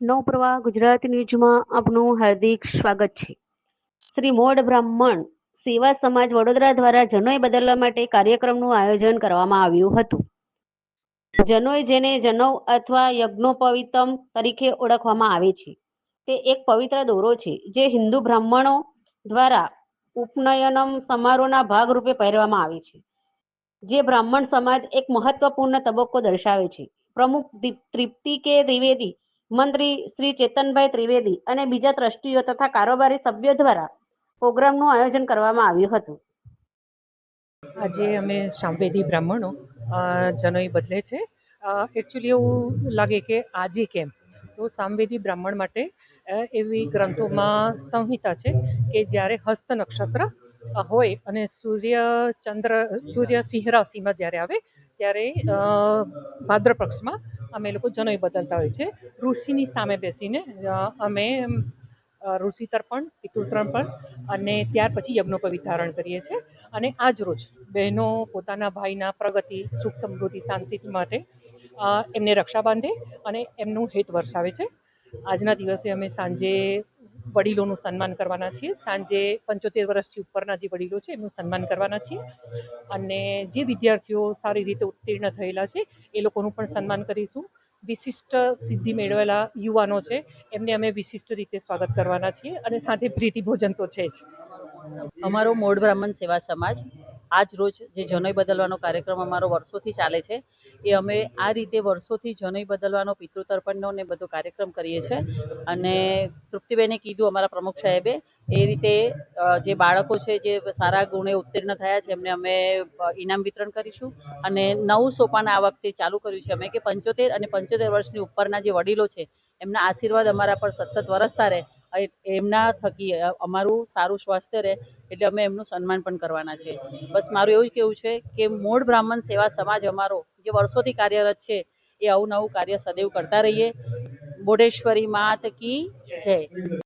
નવપ્રવાહ ગુજરાત ન્યૂઝમાં આપનું હાર્દિક સ્વાગત છે. શ્રી મોડ બ્રાહ્મણ સેવા સમાજ વડોદરા દ્વારા જનોય બદલવા માટે કાર્યક્રમનું આયોજન કરવામાં આવ્યું હતું. જનોઈ જેને જનૌ અથવા યજ્ઞોપવિતમ તરીકે ઓળખવામાં આવે છે. તે એક પવિત્ર દોરો છે, જે હિન્દુ બ્રાહ્મણો દ્વારા ઉપનયનમ સમારોહના ભાગરૂપે પહેરવામાં આવે છે. જે બ્રાહ્મણ સમાજ એક મહત્વપૂર્ણ તબક્કો દર્શાવે છે. પ્રમુખ તૃપ્તિ કે ત્રિવેદી મંત્રી શ્રી ચેતનભાઈ ત્રિવેદી અને બીજા ટ્રસ્ટીઓ તથા કારોબારી સભ્યો દ્વારા પ્રોગ્રામનું આયોજન કરવામાં આવ્યું હતું. આજે અમે સામવેદી બ્રાહ્મણો જનોઈ બદલે છે. એકચ્યુઅલી એવું લાગે કે આજે કેમ? તો સામવેદી બ્રાહ્મણ માટે એવી ગ્રંથોમાં સંહિતા છે કે જ્યારે હસ્ત નક્ષત્ર હોય અને સૂર્ય ચંદ્ર, સૂર્ય સિંહ રાશિમાં જ્યારે આવે, ત્યારે ભાદ્ર પક્ષમાં અમે લોકો જનોઈ બદલતા હોય છે. ઋષિની સામે બેસીને અમે ઋષિ તર્પણ પિતૃ તર્પણ અને ત્યાર પછી યજ્ઞોપવિત ધારણ કરીએ છીએ અને આજ રોજ બહેનો પોતાના ભાઈના પ્રગતિ, સુખ સમૃદ્ધિ, શાંતિ માટે એમને રક્ષા બાંધે અને એમનું હિત વરસાવે છે. આજના દિવસે અમે સાંજે વડીલોનું સન્માન કરવાના છીએ. સાંજે પંચોતેર વર્ષથી ઉપરના જે વડીલો છે એમનું સન્માન કરવાના છીએ. અને જે વિદ્યાર્થીઓ સારી રીતે ઉત્તીર્ણ થયેલા છે, એ લોકોનું પણ સન્માન કરીશું. વિશિષ્ટ સિદ્ધિ મેળવેલા યુવાનો છે, એમને અમે વિશિષ્ટ રીતે સ્વાગત કરવાના છીએ અને સાથે પ્રીતિ ભોજન તો છે જ. અમારો મોડ બ્રાહ્મણ સેવા સમાજ આજ રોજ જે જનોઈ બદલવાનો કાર્યક્રમ અમારો વર્ષોથી ચાલે છે, એ અમે આ રીતે વર્ષોથી જનોઈ બદલવાનો પિતૃતર્પણનો ને બધો કાર્યક્રમ કરીએ છીએ અને તૃપ્તિબેને કીધું અમારા પ્રમુખ સાહેબે, એ રીતે જે બાળકો છે, જે સારા ગુણે ઉત્તીર્ણ થયા છે, એમને અમે ઇનામ વિતરણ કરીશું. અને નવું સોપાન આ વખતે ચાલુ કર્યું છે, અમે કે પંચોતેર અને પંચોતેર વર્ષની ઉપરના જે વડીલો છે, એમના આશીર્વાદ અમારા પર સતત વરસતા રહે. એમના થકી અમારું સારું સ્વાસ્થ્ય રહે એટલે અમે એમનું સન્માન પણ કરવાના છે બસ મારું એવું જ કેવું છે કે મૂળ બ્રાહ્મણ સેવા સમાજ અમારો, જે વર્ષોથી કાર્યરત છે, એ આવું નવું કાર્ય સદૈવ કરતા રહીએ. બોડેશ્વરી માત કી જય.